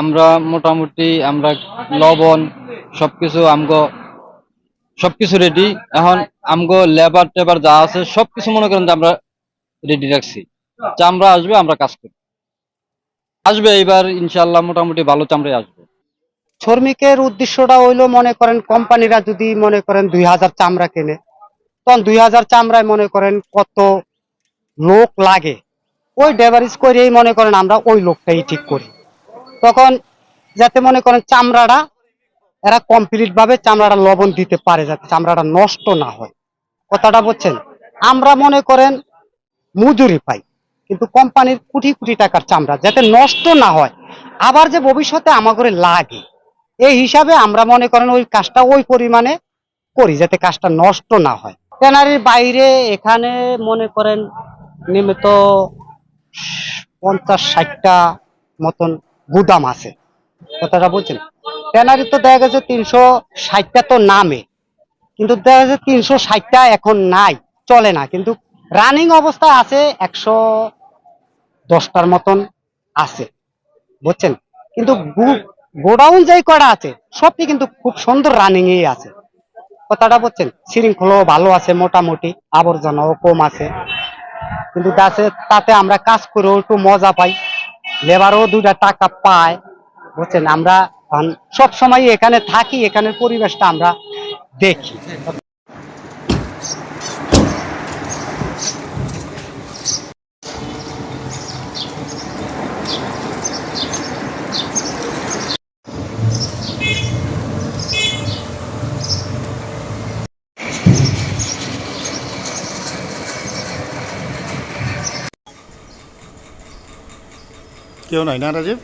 আমরা মোটামুটি আমরা লবণ, সবকিছু আমগো, সবকিছু রেডি এখন আমগো লেবার টেবার যা আছে, সবকিছু মনে করেন যে আমরা রেডি রাখছি। চামড়া আসবে, আমরা কাজ করি। আসবে এইবার ইনশাল্লাহ মোটামুটি ভালো চামড়াই আসবে। শ্রমিকের উদ্দেশ্যটা হইল, মনে করেন কোম্পানিরা যদি মনে করেন দুই হাজার চামড়া কেনে, তখন দুই হাজার চামড়ায় মনে করেন কত লোক লাগে। ওই ডেভারেজ করেই মনে করেন আমরা ওই লোকটাই ঠিক করি। তখন যাতে মনে করেন চামড়াটা এরা কমপ্লিট ভাবে চামড়াটা লবণ দিতে পারে যাতে চামড়াটা নষ্ট না হয়। কথাটা বলছেন আমরা মনে করেন মজুরি পাই, কিন্তু কোম্পানির কোটি কোটি টাকার চামড়া যাতে নষ্ট না হয়, আবার যে ভবিষ্যতে আমাদের লাগে, এই হিসাবে আমরা মনে করেন ওই কাজটা ওই পরিমাণে করি যাতে কাজটা নষ্ট না হয়। ট্যানারির বাইরে এখানে মনে করেন নিয়মিত পঞ্চাশ ষাটটা মতন গুদাম আছে। কথাটা বলছেন? ট্যানারি তো দেখা গেছে তিনশো ষাটটা তো নামে। কিন্তু দেখা যাচ্ছে তিনশো ষাটটা এখন নাই, চলে না। কিন্তু রানিং অবস্থায় আছে একশো দশটার মতন আছে। বুঝছেন? কিন্তু গোডাউন যেই করা আছে সবটি কিন্তু খুব সুন্দর রানিং এই আছে। কথাটা বলছেন? শৃঙ্খলাও ভালো আছে, মোটামুটি। আবর্জনাও কম আছে। কিন্তু তাতে আমরা কাজ করেও একটু মজা পাই। লেবারও দুটা টাকা পায় বুঝছেন? আমরা সব সময় এখানে থাকি এখানের পরিবেশটা আমরা দেখি। কেউ নাই না রাজীব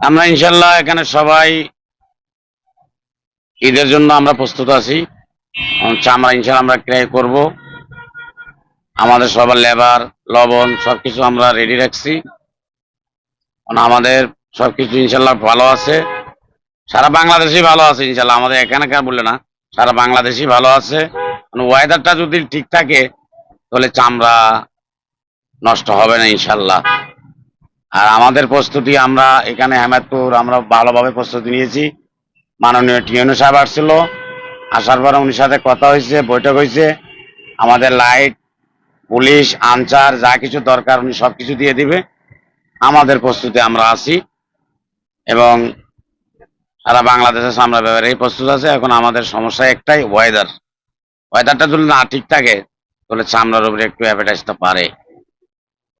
আমরা ইনশাল্লাহ এখানে সবাই ঈদের জন্য আমরা প্রস্তুত আছি। চামড়া ইনশাল্লাহ আমরা ক্রয় করব। আমাদের সবার লেবার, লবণ সবকিছু আমরা রেডি রাখছি। আমাদের সবকিছু ইনশাল্লাহ ভালো আছে। সারা বাংলাদেশই ভালো আছে ইনশাল্লাহ। আমাদের এখানকার বলে না? সারা বাংলাদেশই ভালো আছে। ওয়েদারটা যদি ঠিক থাকে, তাহলে চামড়া নষ্ট হবে না, ইনশাল্লাহ। আর আমাদের প্রস্তুতি, আমরা এখানে হেমায়তপুর, আমরা ভালোভাবে প্রস্তুতি নিয়েছি। মাননীয় টিএনও সাহেব আসছিল। আসার পরে উনির সাথে কথা হয়েছে, বৈঠক হয়েছে। আমাদের লাইট, পুলিশ, আনসার, যা কিছু দরকার, উনি সব কিছু দিয়ে দিবে। আমাদের প্রস্তুতি আমরা আছি। এবং সারা বাংলাদেশের সামনে ব্যাপারে প্রস্তুত আছে। এখন আমাদের সমস্যা একটাই ওয়েদার ওয়েদারটা যদি না ঠিক থাকে, তাহলে চামড়ার উপরে একটু অ্যাডভার্টাইজটা পারে